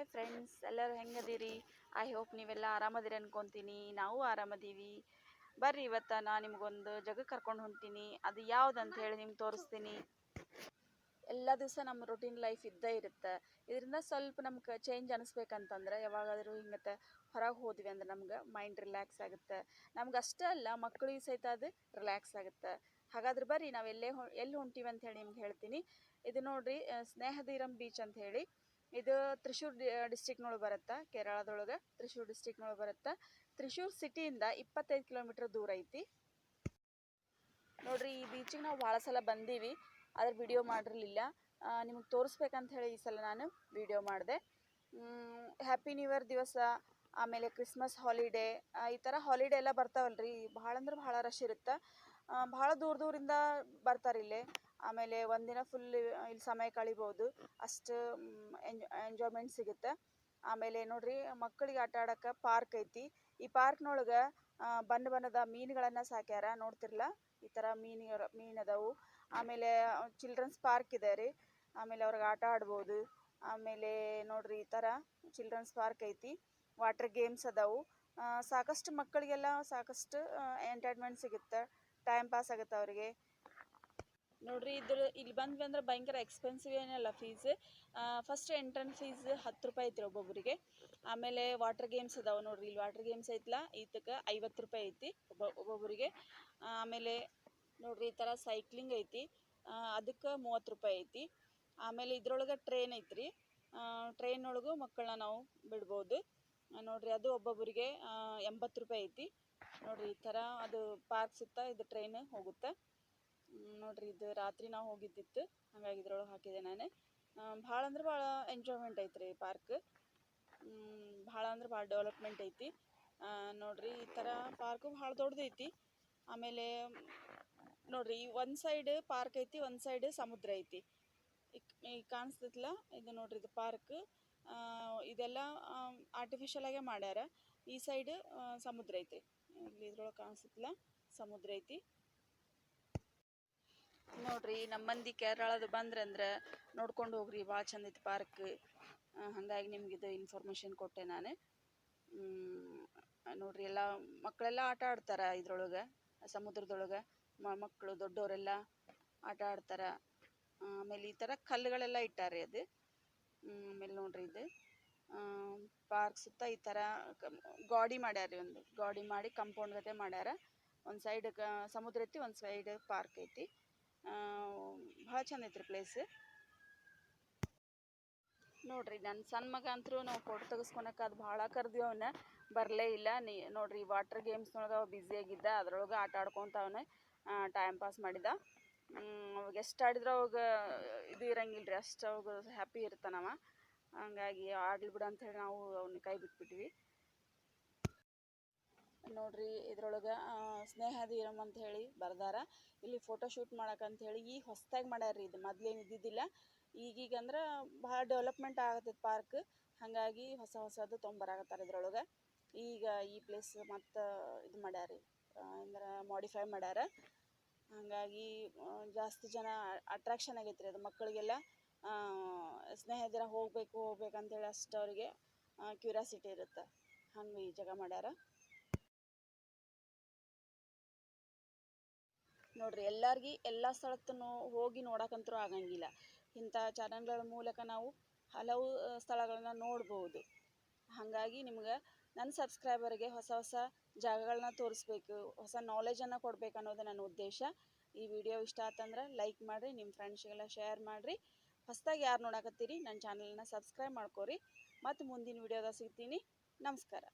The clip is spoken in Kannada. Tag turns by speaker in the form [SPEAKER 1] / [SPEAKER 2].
[SPEAKER 1] ಹಾಯ್ ಫ್ರೆಂಡ್ಸ್ ಎಲ್ಲರೂ ಹೆಂಗದೀರಿ? ಐ ಹೋಪ್ ನೀವೆಲ್ಲ ಆರಾಮದಿರಿ ಅನ್ಕೊತೀನಿ. ನಾವು ಆರಾಮದೀವಿ. ಬರ್ರಿ ಇವತ್ತು ನಾನು ನಿಮ್ಗೊಂದು ಜಗಕ್ಕೆ ಕರ್ಕೊಂಡು ಹೊಂಟೀನಿ. ಅದು ಯಾವ್ದಂತ ಹೇಳಿ ನಿಮ್ಗೆ ತೋರಿಸ್ತೀನಿ. ಎಲ್ಲ ದಿವಸ ನಮ್ಮ ರೊಟೀನ್ ಲೈಫ್ ಇದ್ದೇ ಇರುತ್ತೆ. ಇದರಿಂದ ಸ್ವಲ್ಪ ನಮ್ಗೆ ಚೇಂಜ್ ಅನಿಸ್ಬೇಕಂತಂದ್ರೆ ಯಾವಾಗಾದರೂ ಹಿಂಗತ್ತೆ ಹೊರಗೆ ಹೋದ್ವಿ ಅಂದ್ರೆ ನಮ್ಗೆ ಮೈಂಡ್ ರಿಲ್ಯಾಕ್ಸ್ ಆಗುತ್ತೆ. ನಮ್ಗೆ ಅಷ್ಟೇ ಅಲ್ಲ ಮಕ್ಕಳಿಗೆ ಸಹಿತ ಅದು ರಿಲ್ಯಾಕ್ಸ್ ಆಗುತ್ತೆ. ಹಾಗಾದ್ರೆ ಬರ್ರಿ, ನಾವು ಎಲ್ಲೇ ಎಲ್ಲಿ ಹೊಂಟೀವಿ ಅಂತ ಹೇಳಿ ನಿಮ್ಗೆ ಹೇಳ್ತೀನಿ. ಇದು ನೋಡ್ರಿ ಸ್ನೇಹದೀರಂ ಬೀಚ್ ಅಂತ ಹೇಳಿ. ಇದು ತ್ರಿಶೂರ್ ಡಿಸ್ಟಿಕ್ನೊಳಗೆ ಬರುತ್ತೆ, ಕೇರಳದೊಳಗೆ? ತ್ರಿಶೂರ್ ಡಿಸ್ಟಿಕ್ನೊಳಗೆ ಬರುತ್ತೆ? ತ್ರಿಶೂರ್ ಸಿಟಿಯಿಂದ ಇಪ್ಪತ್ತೈದು ಕಿಲೋಮೀಟ್ರ್ ದೂರ ಐತಿ. ನೋಡ್ರಿ, ಈ ಬೀಚಿಗೆ ನಾವು ಭಾಳ ಸಲ ಬಂದೀವಿ. ಆದ್ರೆ ವಿಡಿಯೋ ಮಾಡಿರಲಿಲ್ಲ. ನಿಮಗೆ ತೋರಿಸ್ಬೇಕಂತ ಹೇಳಿ ಈ ಸಲ ನಾನು ವಿಡಿಯೋ ಮಾಡಿದೆ. ಹ್ಯಾಪಿ ನ್ಯೂ ಇಯರ್ ದಿವಸ. ಆಮೇಲೆ ಕ್ರಿಸ್ಮಸ್ ಹಾಲಿಡೇ ಈ ಥರ ಹಾಲಿಡೇ ಎಲ್ಲ ಬರ್ತಾವಲ್ರಿ. ಭಾಳ ಅಂದ್ರೆ ಭಾಳ ರಶ್ ಇರುತ್ತೆ? ಭಾಳ ದೂರ ದೂರಿಂದ ಬರ್ತಾರೆ ಇಲ್ಲಿ. ಆಮೇಲೆ ಒಂದಿನ ಫುಲ್ ಇಲ್ಲಿ ಸಮಯ ಕಳಿಬೋದು. ಅಷ್ಟು ಎಂಜಾಯ್ಮೆಂಟ್ ಸಿಗುತ್ತೆ. ಆಮೇಲೆ ನೋಡ್ರಿ, ಮಕ್ಕಳಿಗೆ ಆಟ ಆಡೋಕೆ ಪಾರ್ಕ್ ಐತಿ. ಈ ಪಾರ್ಕ್ನೊಳಗೆ ಬಣ್ಣ ಬಣ್ಣದ ಮೀನುಗಳನ್ನು ಸಾಕ್ಯಾರ ನೋಡ್ತಿರಲ್ಲ ಈ ಥರ ಮೀನು ಮೀನು ಅದಾವು. ಆಮೇಲೆ ಚಿಲ್ಡ್ರನ್ಸ್ ಪಾರ್ಕ್ ಇದೆ ರೀ. ಆಮೇಲೆ ಅವ್ರಿಗೆ ಆಟ ಆಡ್ಬೋದು. ಆಮೇಲೆ ನೋಡ್ರಿ, ಈ ಥರ ಚಿಲ್ಡ್ರನ್ಸ್ ಪಾರ್ಕ್ ಐತಿ. ವಾಟರ್ ಗೇಮ್ಸ್ ಅದಾವು. ಸಾಕಷ್ಟು ಮಕ್ಕಳಿಗೆಲ್ಲ ಸಾಕಷ್ಟು ಎಂಟರ್ಟೈನ್ಮೆಂಟ್ ಸಿಗುತ್ತೆ. ಟೈಮ್ ಪಾಸ್ ಆಗುತ್ತೆ ಅವರಿಗೆ. ನೋಡ್ರಿ ಇದ್ರ ಇಲ್ಲಿ ಬಂದ್ವಿ ಅಂದ್ರೆ ಭಯಂಕರ ಎಕ್ಸ್ಪೆನ್ಸಿವ್ ಏನಲ್ಲ ಫೀಸ್ ಫಸ್ಟ್ ಎಂಟ್ರೆನ್ಸ್ ಫೀಸ್ ಹತ್ತು ರೂಪಾಯಿ ಐತ್ರಿ ಒಬ್ಬೊಬ್ಬರಿಗೆ ಆಮೇಲೆ ವಾಟರ್ ಗೇಮ್ಸ್ ಅದಾವೆ ನೋಡ್ರಿ. ಇಲ್ಲಿ ವಾಟರ್ ಗೇಮ್ಸ್ ಐತಲ್ಲ ಇದಕ್ಕೆ ಐವತ್ತು ರೂಪಾಯಿ ಐತಿ ಒಬ್ಬ ಒಬ್ಬೊಬ್ಬರಿಗೆ ಆಮೇಲೆ ನೋಡ್ರಿ ಈ ಥರ ಸೈಕ್ಲಿಂಗ್ ಐತಿ. ಅದಕ್ಕೆ ಮೂವತ್ತು ರೂಪಾಯಿ ಐತಿ. ಆಮೇಲೆ ಇದ್ರೊಳಗೆ ಟ್ರೈನ್ ಐತ್ರಿ. ಟ್ರೈನ್ ಒಳಗೂ ಮಕ್ಕಳನ್ನ ನಾವು ಬಿಡ್ಬೋದು. ನೋಡ್ರಿ ಅದು ಒಬ್ಬೊಬ್ಬರಿಗೆ ಎಂಬತ್ತು ರೂಪಾಯಿ ಐತಿ. ನೋಡ್ರಿ ಈ ಥರ ಅದು ಪಾರ್ಕ್ ಸುತ್ತ ಇದು ಟ್ರೈನ್ ಹೋಗುತ್ತೆ. ನೋಡ್ರಿ ಇದು ರಾತ್ರಿ ನಾವು ಹೋಗಿದ್ದಿತ್ತು. ಹಾಗಾಗಿ ಇದ್ರೊಳಗೆ ಹಾಕಿದೆ ನಾನು. ಭಾಳ ಅಂದ್ರೆ ಭಾಳ ಎಂಜಾಯ್ಮೆಂಟ್ ಐತ್ರಿ ಈ ಪಾರ್ಕ್ ಭಾಳ ಅಂದ್ರೆ ಭಾಳ ಡೆವಲಪ್ಮೆಂಟ್ ಐತಿ. ನೋಡಿ ನೋಡ್ರಿ ಈ ಥರ ಪಾರ್ಕು ಭಾಳ ದೊಡ್ಡದೈತಿ. ಆಮೇಲೆ ನೋಡ್ರಿ ಒಂದು ಸೈಡ್ ಪಾರ್ಕ್ ಐತಿ, ಒಂದು ಸೈಡ್ ಸಮುದ್ರ ಐತಿ. ಈಗ ಕಾಣಿಸ್ತೈತಲ್ಲ ಇದು ನೋಡ್ರಿ ಇದು ಪಾರ್ಕ್ ಇದೆಲ್ಲ ಆಗೇ ಮಾಡ್ಯಾರ. ಈ ಸೈಡ್ ಸಮುದ್ರ ಐತಿ. ಇಲ್ಲಿ ಇದ್ರೊಳಗೆ ಕಾಣಿಸ್ತೈತಲ್ಲ ಸಮುದ್ರ ಐತಿ. ನೋಡ್ರಿ ನಮ್ಮ ಮಂದಿ ಕೇರಳದ ಬಂದ್ರಂದ್ರೆ ನೋಡ್ಕೊಂಡು ಹೋಗ್ರಿ ಭಾಳ ಚಂದ ಐತಿ ಪಾರ್ಕ್ ಹಾಗಾಗಿ ನಿಮ್ಗೆ ಇದು ಇನ್ಫಾರ್ಮೇಷನ್ ಕೊಟ್ಟೆ ನಾನು. ನೋಡ್ರಿ, ಎಲ್ಲ ಮಕ್ಕಳೆಲ್ಲ ಆಟ ಆಡ್ತಾರ ಇದ್ರೊಳಗೆ, ಸಮುದ್ರದೊಳಗೆ ಮಕ್ಕಳು ದೊಡ್ಡವರೆಲ್ಲ ಆಟ ಆಡ್ತಾರ. ಆಮೇಲೆ ಈ ಥರ ಕಲ್ಲುಗಳೆಲ್ಲ ಇಟ್ಟಾರೆ ಅದು. ಆಮೇಲೆ ನೋಡ್ರಿ ಇದು. ಪಾರ್ಕ್ ಸುತ್ತ ಈ ಥರ ಗಾಡಿ ಮಾಡ್ಯಾರ ಒಂದು. ಗಾಡಿ ಮಾಡಿ ಕಂಪೌಂಡ್ ಗತೆ ಮಾಡ್ಯಾರ. ಒಂದು ಸೈಡ್ ಸಮುದ್ರ ಐತಿ, ಒಂದು ಸೈಡ್ ಪಾರ್ಕ್ ಐತಿ. ಭಾಳ ಚಂದ ಐತ್ರಿ ಪ್ಲೇಸ್ ನೋಡ್ರಿ ನನ್ನ ಸಣ್ಣ ಮಗ ಅಂತರೂ ನಾವು ಫೋಟೋ ತೆಗೆಸ್ಕೊಳಕ್ಕೆ ಅದು ಭಾಳ ಕರ್ದ್ವಿ ಅವನ್ನ ಬರಲೇ ಇಲ್ಲ, ನೀ, ನೋಡ್ರಿ ವಾಟರ್ ಗೇಮ್ಸ್ನೊಳಗೆ ಅವ ಬ್ಯುಸಿಯಾಗಿದ್ದ ಅದ್ರೊಳಗೆ ಆಟ ಆಡ್ಕೊತ ಅವನ ಟೈಮ್ ಪಾಸ್ ಮಾಡಿದ. ಅವಾಗ ಎಷ್ಟು ಆಡಿದ್ರೆ ಅವಾಗ ಇದು ಇರಂಗಿಲ್ಲ ರೀ ಅಷ್ಟು ಅವಾಗ ಹ್ಯಾಪಿ ಇರ್ತಾನವ ಹಂಗಾಗಿ ಆಡ್ಲಿ ಬಿಡು ಅಂತ ಹೇಳಿ ನಾವು ಅವ್ನ ಕೈ ಬಿಟ್ಬಿಟ್ವಿ. ನೋಡ್ರಿ, ಇದ್ರೊಳಗೆ ಸ್ನೇಹಧೀರಂ ಅಂತ ಹೇಳಿ ಬರ್ದಾರ. ಇಲ್ಲಿ ಫೋಟೋ ಶೂಟ್ ಅಂತ ಹೇಳಿ ಈಗ ಹೊಸ್ದಾಗಿ ಮಾಡ್ಯಾರ್ರಿ ಇದು. ಮೊದ್ಲೇನು ಇದ್ದಿದ್ದಿಲ್ಲ. ಈಗೀಗ ಅಂದ್ರೆ ಭಾಳ ಡೆವಲಪ್ಮೆಂಟ್ ಆಗತ್ತೈತೆ ಪಾರ್ಕ್ ಹಾಗಾಗಿ ಹೊಸ ಹೊಸದು ತೊಗೊಂಬರಾಕತ್ತಾರ ಇದ್ರೊಳಗೆ. ಈಗ ಈ ಪ್ಲೇಸ್ ಮತ್ತು ಇದು ಮಾಡ್ಯಾರ ಅಂದ್ರೆ ಮಾಡಿಫೈ ಮಾಡ್ಯಾರ. ಹಾಗಾಗಿ ಜಾಸ್ತಿ ಜನ ಅಟ್ರಾಕ್ಷನ್ ಆಗೈತೆ ರೀ ಅದು ಮಕ್ಕಳಿಗೆಲ್ಲ. ಹೋಗಬೇಕು, ಹೋಗ್ಬೇಕು ಅಂತೇಳಿ ಅಷ್ಟು ಅವರಿಗೆ ಕ್ಯೂರಿಯಾಸಿಟಿ ಇರುತ್ತೆ. ಹಂಗೆ ಈ ಜಾಗ ಮಾಡ್ಯಾರ. ನೋಡ್ರಿ, ಎಲ್ಲಾರ್ಗಿ ಎಲ್ಲ ಸ್ಥಳಕ್ಕೂ ಹೋಗಿ ನೋಡಕ್ಕಂತೂ ಆಗಂಗಿಲ್ಲ. ಇಂಥ ಚಾನಲ್ಗಳ ಮೂಲಕ ನಾವು ಹಲವು ಸ್ಥಳಗಳನ್ನು ನೋಡ್ಬೋದು. ಹಾಗಾಗಿ ನಿಮ್ಗೆ ನನ್ನ ಸಬ್ಸ್ಕ್ರೈಬರ್ಗೆ ಹೊಸ ಹೊಸ ಜಾಗಗಳನ್ನ ತೋರಿಸ್ಬೇಕು, ಹೊಸ ನಾಲೆಜನ್ನು ಕೊಡ್ಬೇಕು ಅನ್ನೋದು ನನ್ನ ಉದ್ದೇಶ. ಈ ವಿಡಿಯೋ ಇಷ್ಟ ಆತಂದ್ರೆ ಲೈಕ್ ಮಾಡಿರಿ ನಿಮ್ಮ ಫ್ರೆಂಡ್ಸ್ಗೆಲ್ಲ ಶೇರ್ ಮಾಡಿರಿ. ಹೊಸ್ದಾಗಿ ಯಾರು ನೋಡಕತ್ತೀರಿ ನನ್ನ ಚಾನಲ್ನ ಸಬ್ಸ್ಕ್ರೈಬ್ ಮಾಡ್ಕೊರಿ. ಮತ್ತು ಮುಂದಿನ ವಿಡಿಯೋದಾಗ ಸಿಗ್ತೀನಿ. ನಮಸ್ಕಾರ.